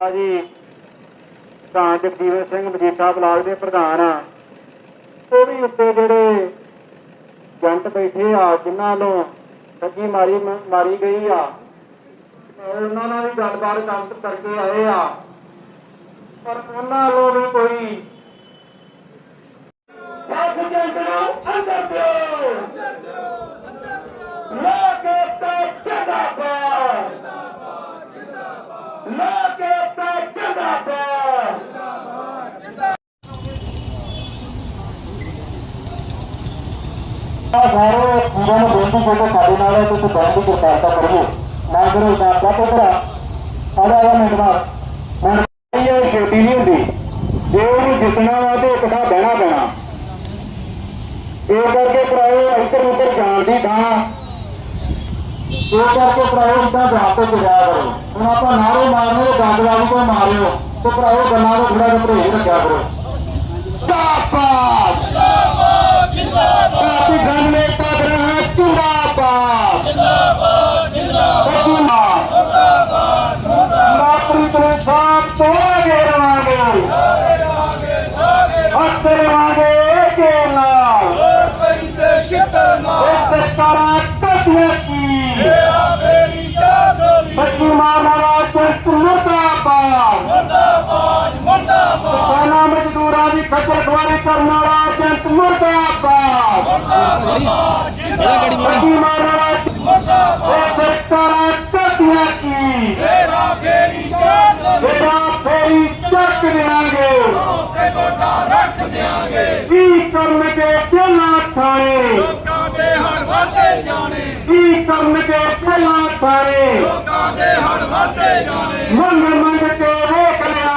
ਆ ਜੀ ਤਾਂ ਜਗਜੀਵਨ ਸਿੰਘ ਮਜੀਠਾ ਬਲਾਕ ਦੇ ਪ੍ਰਧਾਨ ਆ। ਉਹ ਵੀ ਉੱਤੇ ਜਿਹੜੇ ਜੰਟ ਬੈਠੇ ਆ, ਜਿਨ੍ਹਾਂ ਨੂੰ ਠੱਗੀ ਮਾਰੀ ਮਾਰੀ ਗਈ ਆ। ਉਹਨਾਂ ਨਾਲ ਵੀ ਗੱਲਬਾਤ ਕਰਕੇ ਆਏ ਆ। ਪਰ ਉਹਨਾਂ ਨੂੰ ਵੀ ਕੋਈ ਹੱਥ ਜੰਟ ਨੂੰ ਅੰਦਰ ਦਿਓ ਲੋਕ ਏਕਤਾ ਜਿੰਦਾਬਾਦ ਲੋਕ ਏਕਤਾ ਜਿੰਦਾਬਾਦ ਆ ਸਾਰੇ ਪੂਰਨ ਨੂੰ ਬੇਨਤੀ ਕਰਦੇ ਸਾਡੇ ਨਾਲ ਤੁਸੀਂ ਬੈਠ ਕੇ ਕਿਰਪਾਲਤਾ ਕਰੋ ਨਾ ਕਾਟੋ ਕਰਾ ਆਦਾ ਆ ਮਿੰਟ ਬਾਅਦ। ਹੁਣ ਇਹ ਛੋਟੀ ਨਹੀਂ ਹੁੰਦੀ, ਜੇ ਉਹਨੂੰ ਜਿੱਤਣਾ ਵਾ ਤੇ ਇਕੱਠਾ ਬਹਿਣਾ ਪੈਣਾ। ਇਹ ਕਰਕੇ ਭਰਾਓ ਇੱਧਰ ਉੱਧਰ ਜਾਣ ਦੀ ਥਾਂ। ਇਹ ਕਰਕੇ ਭਰਾਓ ਇਦਾਂ ਜਾ ਕੇ ਚਲਿਆ ਕਰੋ। ਹੁਣ ਆਪਾਂ ਨਾਰੇ ਮਾਰਨੇ ਤੇ ਗੰਦਵਾਲੀ ਤੋਂ ਮਾਰਿਓ, ਤੇ ਭਰਾਓ ਗੱਲਾਂ ਦਾ ਥੋੜਾ ਜਿਹਾ ਪਰਹੇਜ਼ ਰੱਖਿਆ ਕਰੋ। ਜਿੰਦਾਬਾਦ! ਗਣ ਨੇਤਾ ਗ੍ਰਹਿ ਜਿੰਦਾਬਾਦ ਜਿੰਦਾਬਾਦ ਜਿੰਦਾਬਾਦ ਨੌਕਰੀ ਤੋਂ ਸਾਥ ਤੋਂ ਆਗੇ ਰਵਾਂਗੇ ਹੱਥ ਰਵਾਂਗੇ ਏਕੇ ਨਾਲ ਸਰਕਾਰਾਂ ਕਸ਼ਮੀਰ ਕੀ ਬੱਤੀ ਮਾਰਨ ਵਾਲਾ ਜੰਟ ਮੁਰਦਾਬਾਦ ਕਿਸਾਨਾਂ ਮਜ਼ਦੂਰਾਂ ਦੀ ਖੱਜਲ ਖਵਾਰੀ ਕਰਨ ਵਾਲਾ ਏਜੰਟ ਮੁਰਦਾਬਾਦ ਬੱਤੀ ਮਾਰਨ ਵਾਲਾ ਇਹ ਸਰਕਾਰਾਂ ਕਰਦੀਆਂ ਕੀ ਕਰਨਗੇ ਜੇਲਾਂ ਥਾਣੇ? ਲੋਕਾਂ ਦੇ ਹੜ ਵਾਦੇ ਜਾਣੇ। ਕੀ ਕਰਨਗੇ ਜੇਲਾਂ ਥਾਣੇ? ਲੋਕਾਂ ਦੇ ਹੜ ਵਾਦੇ ਜਾਣੇ। ਮੰਗ ਮੰਗ ਕੇ ਵੇਖ ਲਿਆ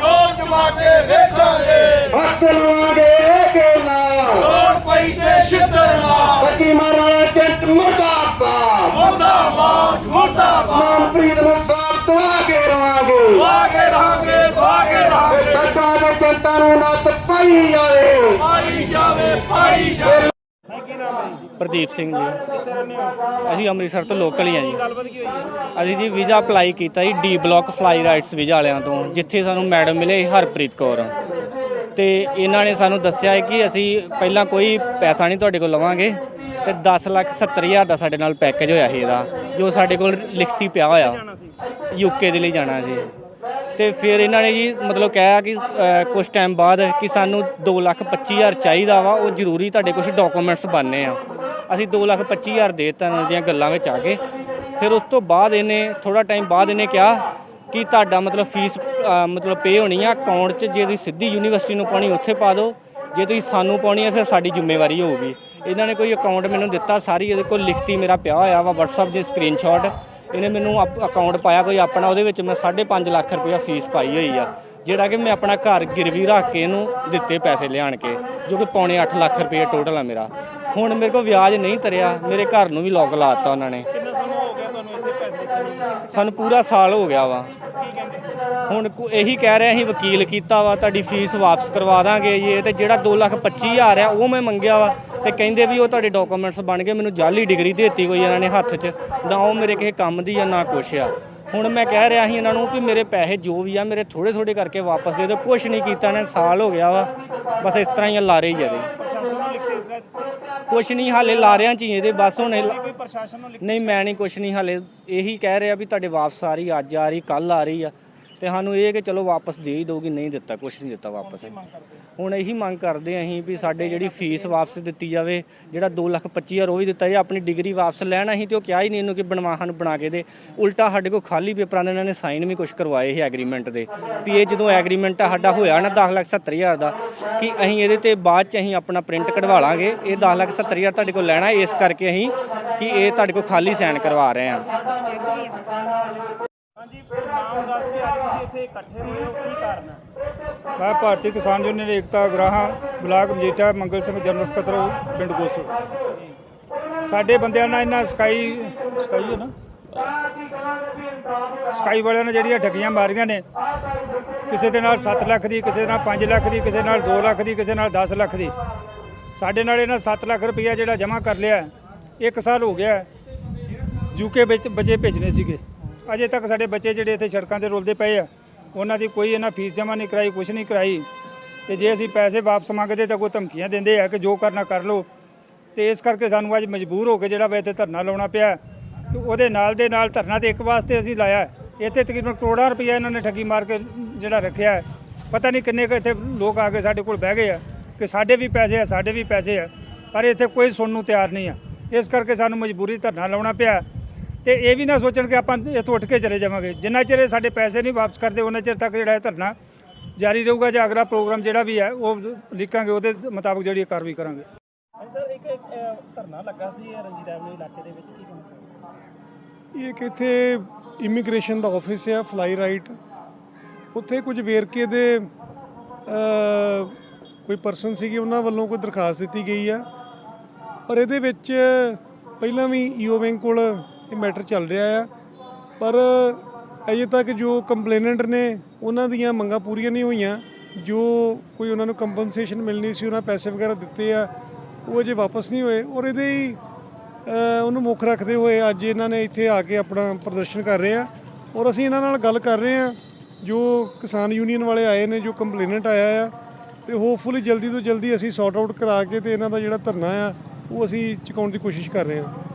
ਜੋ ਜਮਾਤੇ ਵੇਖਾਂਗੇ ਹੱਥ ਲਵਾਂਗੇ ਕੇ ਨਾਲ ਲੋੜ ਪਈ ਤੇ ਛਿੱਤਰ ਲਾ ਬੱਤੀ ਮਾਰਨ ਵਾਲਾ ਏਜੰਟ ਮੁਰਦਾਬਾਦ ਮੁਰਦਾਬਾਦ ਮੁਰਦਾਬਾਦ ਮਨਪ੍ਰੀਤ ਨੂੰ ਸਾਫ਼ ਤੋਂ ਆਗੇ ਰਵਾਂਗੇ ਵਾਗੇ ਰਹਾਂਗੇ ਵਾਗੇ ਰਹਾਂਗੇ ਸੱਤਾ ਦੇ ਜਨਤਾ ਨੂੰ ਨੱਤ ਪਾਈ ਜਾਵੇ ਪਾਈ ਜਾਵੇ ਪਾਈ ਜਾਵੇ ਪ੍ਰਦੀਪ ਸਿੰਘ ਜੀ। ਅਸੀਂ ਅੰਮ੍ਰਿਤਸਰ ਤੋਂ ਲੋਕਲ ਹੀ ਆ ਜੀ। ਅਸੀਂ ਜੀ ਵੀਜ਼ਾ ਅਪਲਾਈ ਕੀਤਾ ਜੀ D block fly rights visa ਵਾਲਿਆਂ ਤੋਂ, ਜਿੱਥੇ ਸਾਨੂੰ ਮੈਡਮ ਮਿਲੇ ਹਰਪ੍ਰੀਤ ਕੌਰ। ਤੇ ਇਹਨਾਂ ਨੇ ਸਾਨੂੰ ਦੱਸਿਆ ਹੈ ਕਿ ਅਸੀਂ ਪਹਿਲਾਂ ਕੋਈ ਪੈਸਾ ਨਹੀਂ ਤੁਹਾਡੇ ਕੋਲ ਲਵਾਂਗੇ ਤੇ 10 ਲੱਖ 70 ਹਜ਼ਾਰ ਦਾ ਸਾਡੇ ਨਾਲ ਪੈਕੇਜ ਹੋਇਆ ਸੀ ਇਹਦਾ, ਜੋ ਸਾਡੇ ਕੋਲ ਲਿਖਤੀ ਪਿਆ ਹੋਇਆ। ਯੂਕੇ ਦੇ ਲਈ ਜਾਣਾ ਸੀ। ਤੇ ਫਿਰ ਇਹਨਾਂ ਨੇ ਜੀ ਮਤਲਬ ਕਿਹਾ ਕਿ ਕੁਝ ਟਾਈਮ ਬਾਅਦ ਕਿ ਸਾਨੂੰ 2 ਲੱਖ 25 ਹਜ਼ਾਰ ਚਾਹੀਦਾ ਵਾ, ਉਹ ਜ਼ਰੂਰੀ ਤੁਹਾਡੇ ਕੁਝ ਡਾਕੂਮੈਂਟਸ ਬਣਨੇ ਆ। ਅਸੀਂ 2 ਲੱਖ 25 ਹਜ਼ਾਰ ਦੇ ਦਿੱਤਾ ਇਹਨਾਂ ਦੀਆਂ ਗੱਲਾਂ ਵਿੱਚ ਆ ਕੇ। ਫਿਰ ਉਸ ਤੋਂ ਬਾਅਦ ਇਹਨੇ ਥੋੜਾ ਟਾਈਮ ਬਾਅਦ ਇਹਨੇ ਕਿਹਾ ਕਿ ਤੁਹਾਡਾ ਮਤਲਬ ਫੀਸ ਮਤਲਬ ਪੇ ਹੋਣੀ ਆ ਅਕਾਊਂਟ 'ਚ ਜੇ ਤੁਸੀਂ ਸਿੱਧੀ ਯੂਨੀਵਰਸਿਟੀ ਨੂੰ ਪਾਉਣੀ, ਉੱਥੇ ਪਾ ਦਿਓ। ਜੇ ਤੁਸੀਂ ਸਾਨੂੰ ਪਾਉਣੀ ਆ, ਫਿਰ ਸਾਡੀ ਜ਼ਿੰਮੇਵਾਰੀ ਹੋਊਗੀ। ਇਹਨਾਂ ਨੇ ਕੋਈ ਅਕਾਊਂਟ ਮੈਨੂੰ ਦਿੱਤਾ, ਸਾਰੀ ਇਹਦੇ ਕੋਲ ਲਿਖਤੀ ਮੇਰਾ ਪਿਆ ਹੋਇਆ ਵਾ, WhatsApp ਦੇ ਸਕਰੀਨਸ਼ਾਟ ਇਹਨੇ ਮੈਨੂੰ ਅਕਾਊਂਟ ਪਾਇਆ ਕੋਈ ਆਪਣਾ ਉਹਦੇ ਵਿੱਚ ਮੈਂ 5.5 ਲੱਖ ਰੁਪਇਆ ਫੀਸ ਪਾਈ ਹੋਈ ਆ। ਜਿਹੜਾ ਕਿ ਮੈਂ ਆਪਣਾ ਘਰ ਗਿਰਵੀ ਰੱਖ ਕੇ ਇਹਨੂੰ ਦਿੱਤੇ ਪੈਸੇ ਲਿਆਣ ਕੇ ਜੋ ਕਿ ਪੌਣੇ 8 ਲੱਖ ਰੁਪਏ ਟੋਟਲ ਆ ਮੇਰਾ। ਹੁਣ ਮੇਰੇ ਕੋਲ ਵਿਆਜ ਨਹੀਂ ਤਰਿਆ ਮੇਰੇ ਘਰ ਨੂੰ ਵੀ ਲੋਕ ਲਾਤਾ ਉਹਨਾਂ ਨੇ। ਕਿੰਨਾ ਸਮਾਂ ਹੋ ਗਿਆ ਤੁਹਾਨੂੰ ਇੱਥੇ ਪੈਸੇ ਦਿੱਤੇ ਨੂੰ? ਸਾਨੂੰ ਪੂਰਾ ਸਾਲ ਹੋ ਗਿਆ ਵਾ। ਹੁਣ ਇਹੀ ਕਹਿ ਰਿਹਾ ਅਸੀਂ ਵਕੀਲ ਕੀਤਾ ਵਾ ਤੁਹਾਡੀ ਫੀਸ ਵਾਪਸ ਕਰਵਾ ਦਾਂਗੇ ਇਹ ਤੇ ਜਿਹੜਾ 2 ਲੱਖ 25 ਹਜ਼ਾਰ ਆ ਉਹ ਮੈਂ ਮੰਗਿਆ ਵਾ। ਤੇ ਕਹਿੰਦੇ ਵੀ ਉਹ ਤੁਹਾਡੇ ਡਾਕੂਮੈਂਟਸ ਬਣ ਗਏ ਮੈਨੂੰ ਜਾਲੀ ਡਿਗਰੀ ਦੇਤੀ ਕੋਈ ਇਹਨਾਂ ਨੇ ਹੱਥ 'ਚ ਨਾ ਉਹ ਮੇਰੇ ਕਿਸੇ ਕੰਮ ਦੀ ਆ ਨਾ ਕੁਛ ਆ। ਹੁਣ ਮੈਂ ਕਹਿ ਰਿਹਾ ਸੀ ਇਹਨਾਂ ਨੂੰ ਵੀ ਮੇਰੇ ਪੈਸੇ ਜੋ ਵੀ ਆ ਮੇਰੇ ਥੋੜੇ ਥੋੜੇ ਕਰਕੇ ਵਾਪਸ ਦੇ ਦਿਓ ਕੁਛ ਨਹੀਂ ਕੀਤਾ ਇਹਨਾਂ ਨੇ ਸਾਲ ਹੋ ਗਿਆ ਵਾ ਬਸ ਇਸ ਤਰ੍ਹਾਂ ਹੀ ਲਾਰੇ ਹੀ ਇਹਦੇ। ਕੁਛ ਨਹੀਂ ਹਾਲੇ ਲਾਰਿਆਂ 'ਚ ਹੀ ਇਹਦੇ ਬਸ ਹੁਣ ਇਹ- ਕੋਈ ਪ੍ਰਸ਼ਾਸਨ ਨੂੰ ਲਿਖ ਨਹੀਂ ਮੈਂ ਨਹੀਂ ਕੁਛ ਨਹੀਂ ਹਾਲੇ ਇਹੀ ਕਹਿ ਰਿਹਾ ਵੀ ਤੁਹਾਡੇ ਵਾਪਸ ਆ ਰਹੀ ਅੱਜ ਆ ਰਹੀ ਕੱਲ ਆ ਰਹੀ ਆ। ਤੇ ਸਾਨੂੰ ਇਹ ਕਿ ਚਲੋ ਵਾਪਸ ਦੇ ਹੀ ਦੋਗੇ ਨਹੀਂ ਦਿੱਤਾ ਕੁਛ ਨਹੀਂ ਦਿੱਤਾ ਵਾਪਸ। ਹੁਣ ਇਹੀ ਮੰਗ ਕਰਦੇ ਆਂ ਅਸੀਂ ਵੀ ਸਾਡੇ ਜਿਹੜੀ ਫੀਸ ਵਾਪਸ ਦਿੱਤੀ ਜਾਵੇ ਜਿਹੜਾ 2 ਲੱਖ 25 ਹਜ਼ਾਰ ਉਹ ਵੀ ਦਿੱਤਾ ਜਾਵੇ ਆਪਣੀ ਡਿਗਰੀ ਵਾਪਸ ਲੈਣ ਅਸੀਂ ਤੇ ਉਹ ਕਿਹਾ ਹੀ ਨਹੀਂ ਇਹਨੂੰ ਕਿ ਬਣਵਾ ਸਾਨੂੰ ਬਣਾ ਕੇ ਦੇ। ਉਲਟਾ ਸਾਡੇ ਕੋਲ ਖਾਲੀ ਪੇਪਰਾਂ ਦੇ ਇਹਨਾਂ ਨੇ ਸਾਈਨ ਵੀ ਕੁਝ ਕਰਵਾਏ ਸੀ ਐਗਰੀਮੈਂਟ ਦੇ ਵੀ ਇਹ ਜਦੋਂ ਐਗਰੀਮੈਂਟ ਸਾਡਾ ਹੋਇਆ ਨਾ 10 ਲੱਖ 70 ਹਜ਼ਾਰ ਦਾ ਕਿ ਅਸੀਂ ਇਹਦੇ ਤੇ ਬਾਅਦ ਚ ਅਸੀਂ ਆਪਣਾ ਪ੍ਰਿੰਟ ਕਢਵਾ ਲਾਂਗੇ ਇਹ 10 ਲੱਖ 70 ਹਜ਼ਾਰ ਤੁਹਾਡੇ ਕੋਲ ਲੈਣਾ ਇਸ ਕਰਕੇ ਅਸੀਂ ਕਿ ਇਹ ਤੁਹਾਡੇ ਕੋਲ ਖਾਲੀ ਸਾਈਨ ਕਰਵਾ ਰਹੇ ਹਾਂ ਹਾਂਜੀ ਨਾਮ ਦੱਸ ਕੇ ਅੱਜ ਤੁਸੀਂ ਇੱਥੇ ਇਕੱਠੇ ਹੋਏ ਹੋ, ਕੀ ਕਾਰਨ ਹੈ? ਮੈਂ Bharti Kisan union Ekta Ugrahan, block Majitha, Mangal Singh, general ਸਕੱਤਰ, ਪਿੰਡ ਗੋਸੂ। ਸਾਡੇ ਬੰਦਿਆਂ ਨਾਲ ਇਹਨਾਂ ਸਕਾਈ ਸਕਾਈ ਹੈ ਨਾ? ਸਕਾਈ ਵਾਲਿਆਂ ਨੇ ਜਿਹੜੀਆਂ ਠੱਗੀਆਂ ਮਾਰੀਆਂ ਨੇ, ਕਿਸੇ ਦੇ ਨਾਲ 7 ਲੱਖ ਦੀ, ਕਿਸੇ ਦੇ ਨਾਲ 5 ਲੱਖ ਦੀ, ਕਿਸੇ ਨਾਲ 2 ਲੱਖ ਦੀ, ਕਿਸੇ ਨਾਲ 10 ਲੱਖ ਦੀ। ਸਾਡੇ ਨਾਲ ਇਹਨਾਂ 7 ਲੱਖ ਰੁਪਈਆ ਜਿਹੜਾ ਜਮ੍ਹਾਂ ਕਰ ਲਿਆ, ਇੱਕ ਸਾਲ ਹੋ ਗਿਆ ਯੂਕੇ ਵਿੱਚ ਬੱਚੇ ਭੇਜਣੇ ਸੀਗੇ। ਅਜੇ ਤੱਕ ਸਾਡੇ ਬੱਚੇ ਜਿਹੜੇ ਇੱਥੇ ਸੜਕਾਂ ਤੇ ਰੁਲਦੇ ਪਏ ਆ। ਉਹਨਾਂ ਦੀ ਕੋਈ ਇਹਨਾਂ ਫੀਸ ਜਮ੍ਹਾਂ ਨਹੀਂ ਕਰਾਈ ਕੁਝ ਨਹੀਂ ਕਰਾਈ। ਤੇ ਜੇ ਅਸੀਂ ਪੈਸੇ ਵਾਪਸ ਮੰਗਦੇ ਤਾਂ ਕੋਈ ਧਮਕੀਆਂ ਦਿੰਦੇ ਆ ਕਿ ਜੋ ਕਰਨਾ ਕਰ ਲਓ। ਤੇ ਇਸ ਕਰਕੇ ਸਾਨੂੰ ਅੱਜ ਮਜਬੂਰ ਹੋ ਕੇ ਜਿਹੜਾ ਵਾ ਇੱਥੇ ਧਰਨਾ ਲਾਉਣਾ ਪਿਆ ਤੇ ਉਹਦੇ ਨਾਲ ਦੇ ਨਾਲ ਧਰਨਾ ਤੇ ਇੱਕ ਵਾਸਤੇ ਅਸੀਂ ਲਾਇਆ ਇੱਥੇ ਤਕਰੀਬਨ ਕਰੋੜਾਂ ਰੁਪਏ ਇਹਨਾਂ ਨੇ ਠੱਗੀ ਮਾਰ ਕੇ ਜਿਹੜਾ ਰੱਖਿਆ ਪਤਾ ਨਹੀਂ ਕਿੰਨੇ ਕੁ ਇੱਥੇ ਲੋਕ ਆ ਕੇ ਸਾਡੇ ਕੋਲ ਬਹਿ ਗਏ ਆ ਕਿ ਸਾਡੇ ਵੀ ਪੈਸੇ ਆ, ਸਾਡੇ ਵੀ ਪੈਸੇ ਆ। ਪਰ ਇੱਥੇ ਕੋਈ ਸੁਣਨ ਨੂੰ ਤਿਆਰ ਨਹੀਂ ਆ। ਇਸ ਕਰਕੇ ਸਾਨੂੰ ਮਜਬੂਰੀ ਧਰਨਾ ਲਾਉਣਾ ਪਿਆ ਤੇ ਇਹ ਵੀ ਨਾ ਸੋਚਣ ਕਿ ਆਪਾਂ ਇੱਥੋਂ ਉੱਠ ਕੇ ਚਲੇ ਜਾਵਾਂਗੇ। ਜਿੰਨਾ ਚਿਰ ਇਹ ਸਾਡੇ ਪੈਸੇ ਨਹੀਂ ਵਾਪਸ ਕਰਦੇ ਉਹਨਾਂ ਚਿਰ ਤੱਕ ਜਿਹੜਾ ਇਹ ਧਰਨਾ ਜਾਰੀ ਰਹੂਗਾ ਜਾਂ ਅਗਲਾ ਪ੍ਰੋਗਰਾਮ ਜਿਹੜਾ ਵੀ ਹੈ ਉਹ ਲਿਖਾਂਗੇ ਉਹਦੇ ਮੁਤਾਬਕ ਜਿਹੜੀ ਕਾਰਵਾਈ ਕਰਾਂਗੇ। ਸਰ ਇੱਕ ਧਰਨਾ ਲੱਗਾ ਸੀ ਰਣਜੀਤ ਐਵਨਿਊ ਇਲਾਕੇ ਦੇ ਵਿੱਚ ਕੀ ਕਹਿਣਾ ਇਹ ਇੱਕ ਇੱਥੇ ਇਮੀਗ੍ਰੇਸ਼ਨ ਦਾ ਆਫਿਸ ਆ ਫਲਾਈ ਰਾਈਟ ਉੱਥੇ ਕੁਝ ਵੇਰਕੇ ਦੇ ਕੋਈ ਪਰਸਨ ਸੀਗੇ ਉਹਨਾਂ ਵੱਲੋਂ ਕੋਈ ਦਰਖਾਸਤ ਦਿੱਤੀ ਗਈ ਆ। ਔਰ ਇਹਦੇ ਵਿੱਚ ਪਹਿਲਾਂ ਵੀ ਈਓ ਬੈਂਕ ਕੋਲ ਇਹ ਮੈਟਰ ਚੱਲ ਰਿਹਾ ਆ। ਪਰ ਅਜੇ ਤੱਕ ਜੋ ਕੰਪਲੇਨੈਂਟ ਨੇ, ਉਹਨਾਂ ਦੀਆਂ ਮੰਗਾਂ ਪੂਰੀਆਂ ਨਹੀਂ ਹੋਈਆਂ। ਜੋ ਕੋਈ ਉਹਨਾਂ ਨੂੰ ਕੰਪਨਸੇਸ਼ਨ ਮਿਲਣੀ ਸੀ, ਉਹਨਾਂ ਪੈਸੇ ਵਗੈਰਾ ਦਿੱਤੇ ਆ, ਉਹ ਅਜੇ ਵਾਪਸ ਨਹੀਂ ਹੋਏ। ਔਰ ਇਹਦੇ ਹੀ ਉਹਨੂੰ ਮੁੱਖ ਰੱਖਦੇ ਹੋਏ ਅੱਜ ਇਹਨਾਂ ਨੇ ਇੱਥੇ ਆ ਕੇ ਆਪਣਾ ਪ੍ਰਦਰਸ਼ਨ ਕਰ ਰਹੇ ਆ। ਔਰ ਅਸੀਂ ਇਹਨਾਂ ਨਾਲ ਗੱਲ ਕਰ ਰਹੇ ਆ। ਜੋ ਕਿਸਾਨ ਯੂਨੀਅਨ ਵਾਲੇ ਆਏ ਨੇ, ਜੋ ਕੰਪਲੇਨੈਂਟ ਆਇਆ ਆ, ਤੇ ਹੋਪਫੁਲੀ ਜਲਦੀ ਤੋਂ ਜਲਦੀ ਅਸੀਂ ਸੌਰਟ ਆਊਟ ਕਰਾ ਕੇ ਤੇ ਇਹਨਾਂ ਦਾ ਜਿਹੜਾ ਧਰਨਾ ਆ, ਉਹ ਅਸੀਂ ਚੁਕਾਉਣ ਦੀ ਕੋਸ਼ਿਸ਼ ਕਰ ਰਹੇ ਹਾਂ